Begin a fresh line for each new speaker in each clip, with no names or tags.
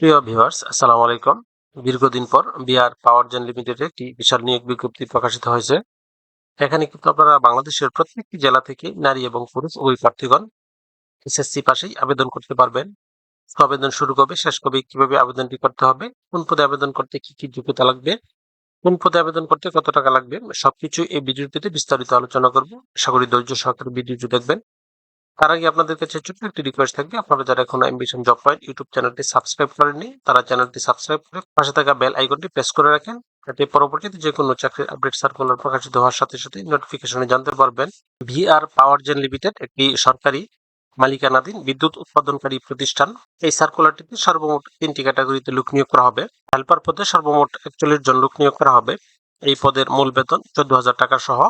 প্রিয় ভিউয়ার্স, আসসালামু আলাইকুম। দীর্ঘদিন পর বিআর পাওয়ার জেন লিমিটেডে একটি বিশাল নিয়োগ বিজ্ঞপ্তি প্রকাশিত হয়েছে। এখানে কিন্তু আপনারা বাংলাদেশের প্রত্যেকটি জেলা থেকে নারী এবং পুরুষ উভয় প্রার্থীগণ এসএসসি পাশেই আবেদন করতে পারবেন। আবেদন শুরু কবে শেষ কবে, কীভাবে আবেদনটি করতে হবে, কোন পদে আবেদন করতে কি কি যোগ্যতা লাগবে, কোন পদে আবেদন করতে কত টাকা লাগবে, সবকিছু এই ভিডিওটিতে বিস্তারিত আলোচনা করব। আশা করি ধৈর্য সহকারে ভিডিওটি দেখবেন। তার আগে আপনাদের কাছে ছোট্ট একটি রিকোয়েস্ট থাকবে। আপনারা যারা এখন অ্যাম্বিশন জব পয়েন্ট ইউটিউব চ্যানেলটি সাবস্ক্রাইব করেননি, তারা চ্যানেলটি সাবস্ক্রাইব করে পাশে থাকা বেল আইকনটি প্রেস করে রাখেন। যাতে পরবর্তীতে যে কোনো চাকরির আপডেট সার্কুলার প্রকাশিত হওয়ার সাথে সাথে নোটিফিকেশনে জানতে পারবেন। ভিআর পাওয়ার জেন লিমিটেড একটি সরকারি মালিকানাধীন বিদ্যুৎ উৎপাদনকারী প্রতিষ্ঠান। এই সার্কুলারটিতে সর্বমোট তিনটি ক্যাটাগরিতে লোক নিয়োগ করা হবে। হেল্পার পদে সর্বমোট একচল্লিশ জন লোক নিয়োগ করা হবে। এই পদের মূল বেতন চোদ্দ হাজার টাকা সহ।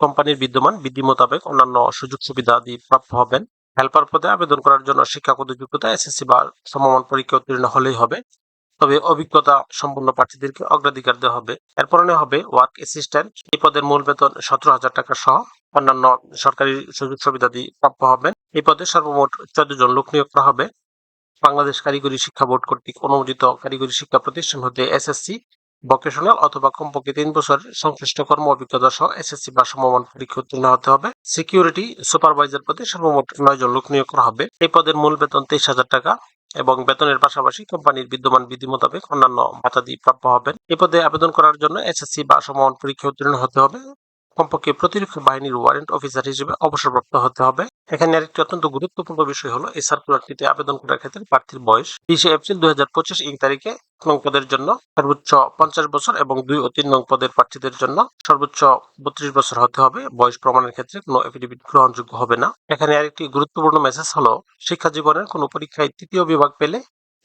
কোম্পানির বিদ্যমান বিধি মোতাবেক অন্যান্য সুযোগ সুবিধা আদি প্রাপ্য হবেন। হেল্পার পদে আবেদন করার জন্য শিক্ষাগত যোগ্যতা এসএসসি বা সমমান পরীক্ষা উত্তীর্ণ হলেই হবে। তবে অভিজ্ঞতা সম্পন্ন প্রার্থীদেরকে অগ্রাধিকার দেওয়া হবে। এরপরে হবে ওয়ার্ক অ্যাসিস্ট্যান্ট। এই পদের মূল বেতন সতেরো হাজার টাকা সহ অন্যান্য সরকারি সুযোগ সুবিধাদি প্রাপ্য হবেন। এই পদে সর্বমোট চোদ্দ জন লোক নিয়োগ করা হবে। বাংলাদেশ কারিগরি শিক্ষা বোর্ড কর্তৃক অনুমোদিত কারিগরি শিক্ষা প্রতিষ্ঠান হতে এসএসসি ভোকেশনাল অথবা কমপক্ষে তিন বছরের সংশ্লিষ্ট কর্ম অভিজ্ঞতা সহ এসএসসি বা সমমান পরীক্ষা উত্তীর্ণ হতে হবে। সিকিউরিটি সুপারভাইজার পদে সর্বমোট নয় জন লোক নিয়োগ করা হবে। এই পদের মূল বেতন তেইশ হাজার টাকা এবং বেতনের পাশাপাশি কোম্পানির বিদ্যমান বিধি মোতাবেক অন্যান্য ভাতাদি প্রাপ্য হবেন। এই পদে আবেদন করার জন্য এসএসসি বা সমমান পরীক্ষা উত্তীর্ণ হতে হবে। কমপক্ষে প্রতিরক্ষা বাহিনীর ওয়ারেন্ট অফিসার হিসেবে অবসরপ্রাপ্ত হতে হবে। এখানে আরেকটি অত্যন্ত গুরুত্বপূর্ণ বিষয় হলো, এই সার্কুলারটিতে আবেদন করার ক্ষেত্রে প্রার্থীর বয়স বিশে এপ্রিল দুই হাজার পঁচিশ ইং তারিখে নং পদের জন্য সর্বোচ্চ পঞ্চাশ বছর এবং দুই ও তিন নং পদের প্রার্থীদের জন্য সর্বোচ্চ বত্রিশ বছর হতে হবে। বয়স প্রমাণের ক্ষেত্রে কোনো এফিডেভিট গ্রহণযোগ্য হবে না। এখানে আরেকটি গুরুত্বপূর্ণ মেসেজ হলো, শিক্ষা জীবনের কোনো পরীক্ষায় তৃতীয় বিভাগ পেলে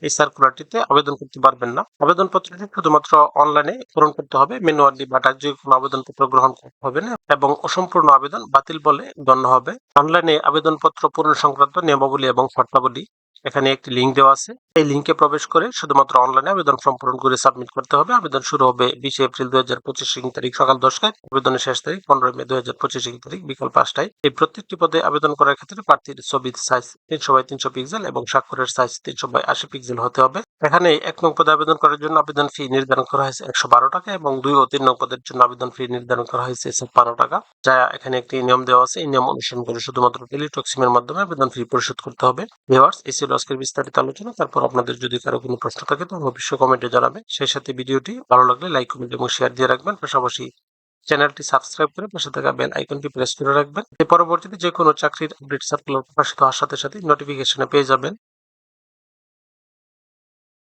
এই সার্কুলারটিতে আবেদন করতে পারবেন না। আবেদনপত্রটি শুধুমাত্র অনলাইনে পূরণ করতে হবে ম্যানুয়ালি বা ডাকযোগে কোনো আবেদনপত্র গ্রহণ করতে হবে না এবং অসম্পূর্ণ আবেদন বাতিল বলে গণ্য হবে। অনলাইনে আবেদনপত্র পূরণ সংক্রান্ত নিয়মাবলী এবং শর্তাবলী এখানে একটি লিঙ্ক দেওয়া আছে। এই লিঙ্কে প্রবেশ করে শুধুমাত্র অনলাইনে আবেদন ফর্ম পূরণ করে সাবমিট করতে হবে। আবেদন শুরু হবে বিশে এপ্রিল দুই হাজার পঁচিশ তারিখ সকাল দশটায়। আবেদনের শেষ তারিখ পনেরো মে দুই হাজার পঁচিশ তারিখ বিকাল পাঁচটায়। এই প্রত্যেকটি পদে আবেদন করার ক্ষেত্রে প্রার্থীর ছবির সাইজ তিনশো বাই তিনশো পিক্সেল এবং স্বাক্ষরের সাইজ তিনশো বাই আশি পিক্সেল হতে হবে। এখানে এক নং পদে আবেদন করার জন্য আবেদন ফি নির্ধারণ করা হয়েছে একশো বারো টাকা এবং দুই ও তিন নং পদের জন্য আবেদন ফি নির্ধারণ করা হয়েছে ছাপ্পান্ন টাকা, যা এখানে একটি নিয়ম দেওয়া আছে। এই নিয়ম অনুসরণ করে শুধুমাত্র টেলিটক্সিমের মাধ্যমে আবেদন ফি পরিশোধ করতে হবে। ভিওয়ার্স এই ছিল আজকের বিস্তারিত আলোচনা। তারপর আপনাদের যদি কারও কোনো প্রশ্ন থাকে তো অবশ্যই কমেন্টে জানাবেন সেই সাথে ভিডিওটি ভালো লাগলে লাইক, কমেন্ট এবং শেয়ার দিয়ে রাখবেন। পাশাপাশি চ্যানেলটি সাবস্ক্রাইব করে পাশে থাকা বেল আইকনটি প্রেস করে রাখবেন। পরবর্তীতে যে কোনো চাকরির আপডেট, সার্কুলার প্রকাশিত হওয়ার সাথে সাথে নোটিফিকেশনে পেয়ে যাবেন।